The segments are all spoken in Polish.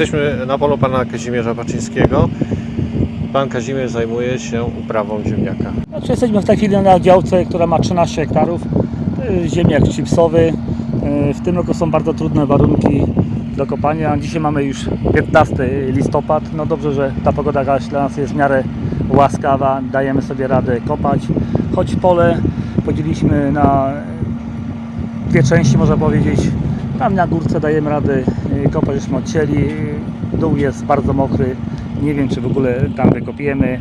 Jesteśmy na polu pana Kazimierza Baczyńskiego. Pan Kazimierz zajmuje się uprawą ziemniaka. Znaczy jesteśmy w tej chwili na działce, która ma 13 hektarów. Ziemniak chipsowy. Yy, W tym roku są bardzo trudne warunki do kopania. Dzisiaj mamy już 15 listopad. No dobrze, że ta pogoda dla nas jest w miarę łaskawa. Dajemy sobie radę kopać. Choć pole podzieliliśmy na dwie części, można powiedzieć. Tam na górce dajemy radę yy, kopać, żeśmy odcięli. Dół jest bardzo mokry. Nie wiem, czy w ogóle tam wykopiemy.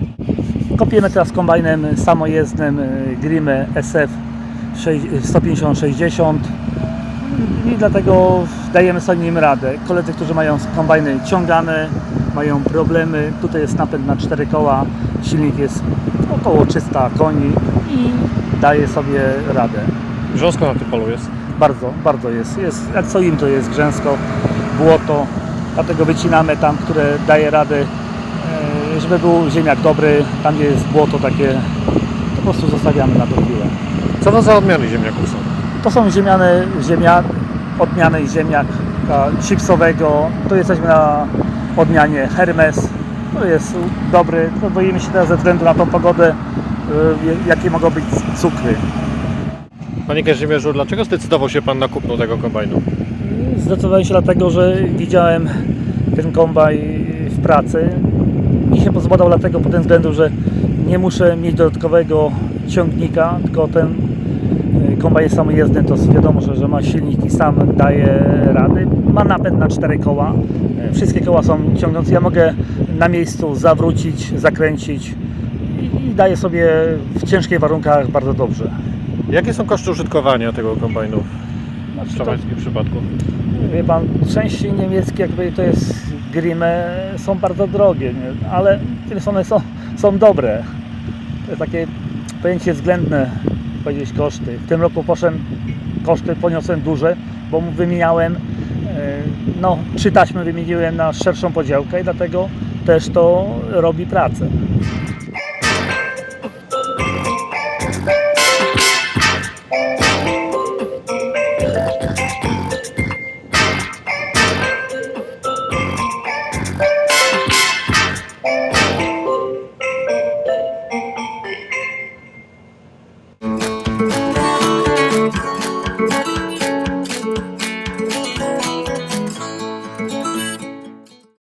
Kopiemy teraz kombajnem samojezdnym y, Grimme SF 150-60 i dlatego dajemy sobie nim radę. Koledzy, którzy mają kombajny ciągane, mają problemy. Tutaj jest napęd na 4 koła, silnik jest około 300 koni i daje sobie radę. Grząsko na tym polu jest. Bardzo, bardzo jest. jest jak co im to jest grzęsko, błoto, dlatego wycinamy tam, które daje radę, e, żeby był ziemniak dobry, tam gdzie jest błoto takie, to po prostu zostawiamy na chwilę. Co to za odmiany ziemniaków są? To są ziemiane, ziemia, odmiany ziemniaka chipsowego, tu jesteśmy na odmianie Hermes, to jest dobry, boimy się teraz ze względu na tą pogodę, e, jakie mogą być cukry. Panie Kazimierzu, dlaczego zdecydował się pan na kupno tego kombajnu? Zdecydowałem się dlatego, że widziałem ten kombaj w pracy. Mi się podobał dlatego pod tym względem, że nie muszę mieć dodatkowego ciągnika, tylko ten y, kombaj jest samojezdny, to wiadomo, że, że ma silnik i sam daje rady. Ma napęd na cztery koła. Y, Wszystkie koła są ciągnące. Ja mogę na miejscu zawrócić, zakręcić i, i daje sobie w ciężkich warunkach bardzo dobrze. Jakie są koszty użytkowania tego kombajnu w to- pańskim przypadku? Wie pan, części niemieckie jakby to jest Grimme są bardzo drogie, nie? ale one są, są dobre. To jest takie pojęcie względne, powiedzieć koszty. W tym roku poszedłem, koszty poniosłem duże, bo wymieniałem, e, no trzy taśmy wymieniłem na szerszą podziałkę i dlatego też to robi pracę.